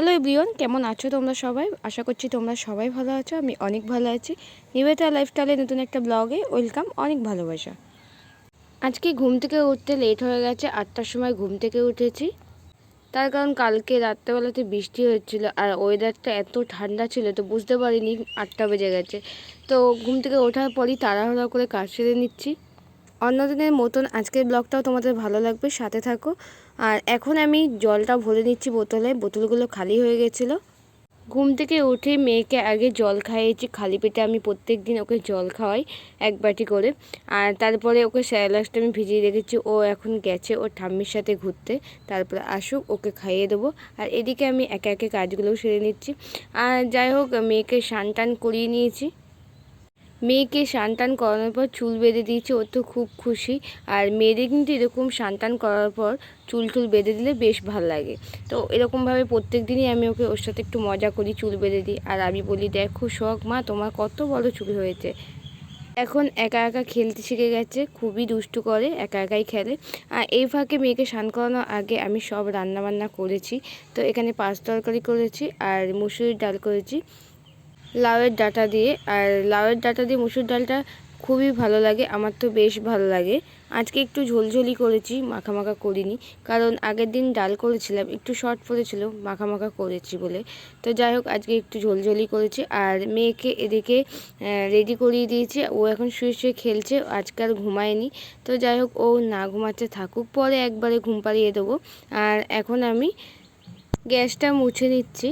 Hello everyone কেমন আছো তোমরা সবাই? আশা করছি তোমরা সবাই ভালো আছো, আমি অনেক ভালো আছি। নিবেতা লাইফস্টাইলে নতুন একটা ব্লগে ওয়েলকাম অনেক ভালোবাসা। আজকে ঘুম থেকে উঠতে লেট হয়ে গেছে, আটটার সময় ঘুম থেকে উঠেছি। তার কারণ কালকে রাত্রেবেলাতে বৃষ্টি হচ্ছিল আর ওয়েদারটা এত ঠান্ডা ছিল তো বুঝতে পারিনি, আটটা বেজে গেছে। তো ঘুম থেকে ওঠার পরই তাড়াহুড়া করে কাজ সেরে নিচ্ছি। অন্যদিনের মতন আজকের ব্লগটাও তোমাদের ভালো লাগবে, সাথে থাকো। আর এখন আমি জলটা ভরে নিচ্ছি বোতলে, বোতলগুলো খালি হয়ে গেছিল। ঘুম থেকে উঠে মেয়েকে আগে জল খাইয়েছি, খালি পেটে আমি প্রত্যেক দিন ওকে জল খাওয়াই এক বাটি করে। আর তারপরে ওকে স্যালাসটা আমি ভিজিয়ে রেখেছি, ও এখন গেছে ওর ঠাম্মির সাথে ঘুরতে। তারপরে আসুক, ওকে খাইয়ে দেবো। আর এদিকে আমি একে একে কাজগুলোও সেরে নিচ্ছি। আর যাই হোক, মেয়েকে স্নান টান করিয়ে নিয়েছি। মেয়েকে স্নান টান করানোর পর চুল বেঁধে দিয়েছি ও তো খুব খুশি। আর মেয়েদের কিন্তু এরকম স্নান টান করার পর চুল টুল বেঁধে দিলে বেশ ভালো লাগে। তো এরকমভাবে প্রত্যেক দিনই আমি ওকে ওর সাথে একটু মজা করি, চুল বেঁধে দিই। আর আমি বলি, দেখো শখ মা, তোমার কত বড় চুল হয়েছে। এখন একা একা খেলতে শিখে গেছে, খুবই দুষ্টু করে, একা একাই খেলে। আর এই ফাঁকে মেয়েকে স্নান করানোর আগে আমি সব রান্না বান্না করেছি। তো এখানে পাঁচ তরকারি করেছি আর মুসুরির ডাল করেছি। লাউয়ের ডাটা দিয়ে, আর লাউয়ের ডাটা দিয়ে মুসুর ডালটা খুবই ভালো লাগে, আমার তো বেশ ভালো লাগে। আজকে একটু ঝোলঝোলি করেছি, মাখা মাখা করিনি, কারণ আগের দিন ডাল করেছিলাম, একটু শর্ট পড়েছিল, মাখা মাখা করেছি বলে। তো যাই হোক, আজকে একটু ঝোলঝোলি করেছি, আর মেয়েকে এদিকে রেডি করিয়ে দিয়েছি, ও এখন শুয়ে শুয়ে খেলছে, আজকে আর ঘুমায়নি। তো যাই হোক, ও না ঘুমাচ্ছে, থাকুক, পরে একবারে ঘুম পাড়িয়ে দেবো। আর এখন আমি গ্যাসটা মুছে নিচ্ছি।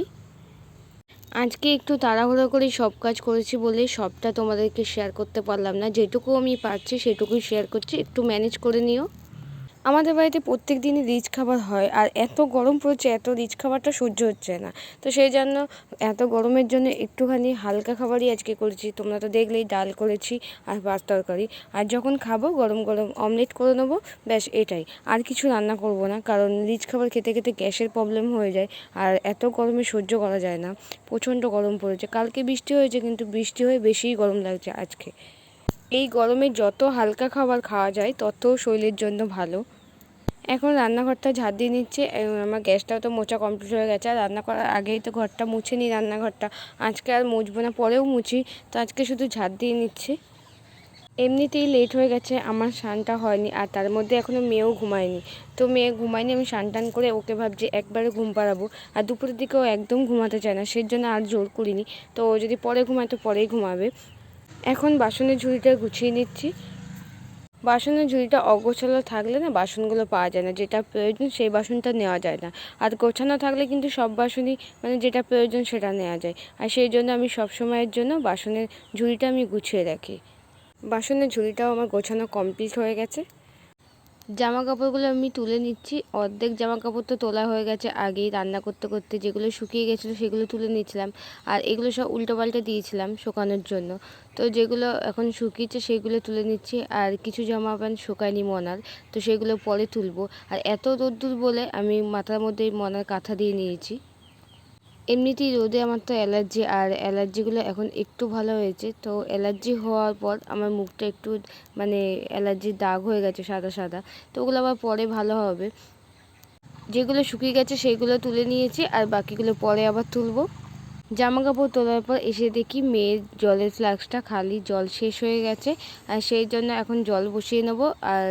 আজকে একটু তাড়াহুড়ো করে সব কাজ করেছি বলে সবটা তোমাদেরকে শেয়ার করতে পারলাম না। যেটুকু আমি পারছি সেটুকুই শেয়ার করছি। একটু ম্যানেজ করে নিও। আমাদের বাড়িতে প্রত্যেক দিনই রিচ খাবার হয় আর এত গরম পড়ছে, এত রিচ খাবারটা সহ্য হচ্ছে না। তো সেই জন্য এত গরমের জন্য একটুখানি হালকা খাবারই আজকে করেছি। তোমরা তো দেখলেই ডাল করেছি আর ভাত তরকারি। আর যখন খাব গরম গরম অমলেট করে নেব, ব্যাস এটাই। আর কিছু রান্না করব না, কারণ রিচ খাবার খেতে খেতে গ্যাসের প্রবলেম হয়ে যায় আর এত গরমে সহ্য করা যায় না। প্রচণ্ড গরম পড়েছে। কালকে বৃষ্টি হয়েছে, কিন্তু বৃষ্টি হয়ে বেশিই গরম লাগছে আজকে। এই গরমে যত হালকা খাবার খাওয়া যায়, তত শরীরের জন্য ভালো। এখন রান্নাঘরটা ঝাড় দিয়ে নিচ্ছে। আমার গ্যাসটাও তো মোচা কমপ্লিট হয়ে গেছে। আর রান্না করার আগেই তো ঘরটা মুছে নিই রান্নাঘরটা। আজকে আর মুছবো না, পরেও মুছি। তো আজকে শুধু ঝাড় দিয়ে নিচ্ছে। এমনিতেই লেট হয়ে গেছে, আমার স্নানটা হয়নি। আর তার মধ্যে এখনও মেয়েও ঘুমায়নি। তো মেয়ে ঘুমায়নি, আমি স্নান টান করে ওকে ভাবছি একবারে ঘুম পাড়াবো। আর দুপুরের দিকেও একদম ঘুমাতে চায় না, সেই জন্য আর জোর করিনি। তো ও যদি পরে ঘুমায়, তো পরেই ঘুমাবে। এখন বাসনের ঝুড়িটা গুছিয়ে নিচ্ছি। বাসনের ঝুড়িটা অগোছালো থাকলে না বাসনগুলো পাওয়া যায় না, যেটা প্রয়োজন সেই বাসনটা নেওয়া যায় না। আর গোছানো থাকলে কিন্তু সব বাসনই মানে যেটা প্রয়োজন সেটা নেওয়া যায়। আর সেই জন্য আমি সব সময়ের জন্য বাসনের ঝুড়িটা আমি গুছিয়ে রাখি। বাসনের ঝুড়িটাও আমার গোছানো কমপ্লিট হয়ে গেছে। জামা কাপড়গুলো আমি তুলে নিচ্ছি। অর্ধেক জামা কাপড় তো তোলা হয়ে গেছে আগেই রান্না করতে করতে যেগুলো শুকিয়ে গেছিল সেগুলো তুলে নিয়েছিলাম। আর এগুলো সব উল্টো পাল্টে দিয়েছিলাম শুকানোর জন্য। তো যেগুলো এখন শুকিয়েছে সেগুলো তুলে নিচ্ছি। আর কিছু জামা প্যান্ট শুকায়নি মনার, তো সেগুলো পরে তুলবো। আর এত রোদ্দুর বলে আমি মাথার মধ্যে মনার কাঁথা দিয়ে নিয়েছি। এমনিতেই রোদে আমার তো অ্যালার্জি, আর অ্যালার্জিগুলো এখন একটু ভালো হয়েছে। তো অ্যালার্জি হওয়ার পর আমার মুখটা একটু মানে অ্যালার্জির দাগ হয়ে গেছে সাদা সাদা। তো ওগুলো আবার পরে ভালো হবে। যেগুলো শুকিয়ে গেছে সেগুলো তুলে নিয়েছি, আর বাকিগুলো পরে আবার তুলবো। জামা কাপড় তোলার পর এসে দেখি মেয়ের জলের ফ্লাক্সটা খালি জল শেষ হয়ে গেছে, আর সেই জন্য এখন জল বসিয়ে নেব। আর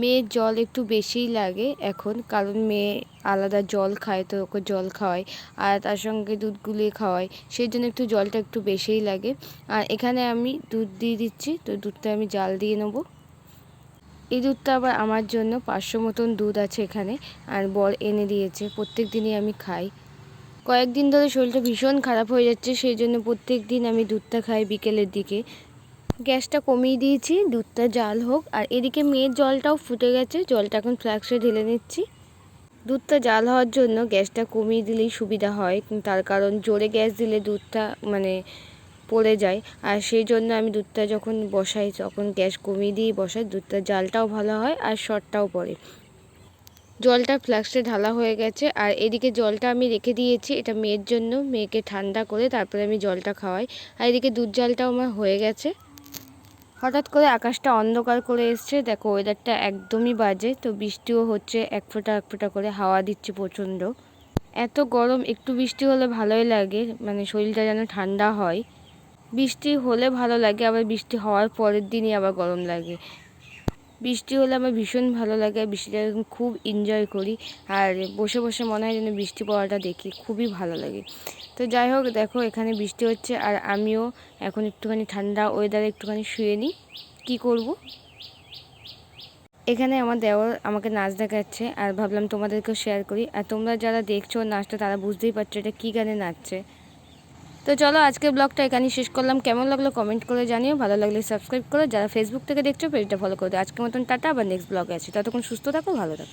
মেয়ের জল একটু বেশিই লাগে এখন, কারণ মেয়ে আলাদা জল খায় তো ওকে জল খাওয়াই আর তার সঙ্গে দুধ গুলিয়ে খাওয়াই সেই জন্য একটু জলটা একটু বেশিই লাগে। আর এখানে আমি দুধ দিয়ে দিচ্ছি, তো দুধটা আমি জাল দিয়ে নেব। এই দুধটা আবার আমার জন্য পাঁচশো মতন দুধ আছে এখানে, আর বর এনে দিয়েছে, প্রত্যেক দিনই আমি খাই। কয়েকদিন ধরে শরীরটা ভীষণ খারাপ হয়ে যাচ্ছে, সেই জন্য প্রত্যেক দিন আমি দুধটা খাই বিকেলের দিকে। গ্যাসটা কমিয়ে দিয়েছি, দুধটা জাল হোক। আর এদিকে মেয়ের জলটাও ফুটে গেছে, জলটা এখন ফ্লাক্সে ঢেলে নিচ্ছি। দুধটা জাল হওয়ার জন্য গ্যাসটা কমিয়ে দিলেই সুবিধা হয় তার কারণ জোরে গ্যাস দিলে দুধটা মানে পড়ে যায়। আর সেই জন্য আমি দুধটা যখন বসাই, তখন গ্যাস কমিয়ে দিয়েই বসাই। দুধটা জালটাও ভালো হয় আর শর্টটাও পড়ে। জলটা ফ্লাক্সে ঢালা হয়ে গেছে, আর এদিকে জলটা আমি রেখে দিয়েছি। এটা মেয়ের জন্য, মেয়েকে ঠান্ডা করে তারপরে আমি জলটা খাওয়াই। আর এদিকে দুধ জালটাও আমার হয়ে গেছে। হঠাৎ করে আকাশটা অন্ধকার করে এসছে। দেখো ওয়েদারটা একদমই বাজে, তো বৃষ্টিও হচ্ছে, এক ফোঁটা এক ফোঁটা করে হাওয়া দিচ্ছে প্রচণ্ড। এত গরম, একটু বৃষ্টি হলে ভালোই লাগে মানে শরীরটা যেন ঠান্ডা হয়। বৃষ্টি হলে ভালো লাগে, আবার বৃষ্টি হওয়ার পরের দিনই আবার গরম লাগে। বৃষ্টি হলে আমার ভীষণ ভালো লাগে, আর বৃষ্টিটা খুব এনজয় করি, আর বসে বসে মনে হয় যেন বৃষ্টি পড়াটা দেখি খুবই ভালো লাগে। তো যাই হোক, দেখো এখানে বৃষ্টি হচ্ছে, আর আমিও এখন একটুখানি ঠান্ডা ওয়েদারে একটুখানি শুয়ে নিই, কী করব? এখানে আমার দেওয়ার আমাকে নাচ দেখাচ্ছে, আর ভাবলাম তোমাদেরকেও শেয়ার করি, আর তোমরা যারা দেখছ নাচটা তারা বুঝতেই পারছ এটা কী গানে নাচছে। তো চলো আজকে ব্লগটা এখানেই শেষ করলাম। কেমন লাগল কমেন্ট করে জানিও। ভালো লাগলে সাবস্ক্রাইব করো। যারা ফেসবুক থেকে দেখছ পেজটা ফলো করে আজকের মতন টাটা, আবার নেক্সট ব্লগে আছে ততক্ষণ সুস্থ থাকো, ভালো থাকো।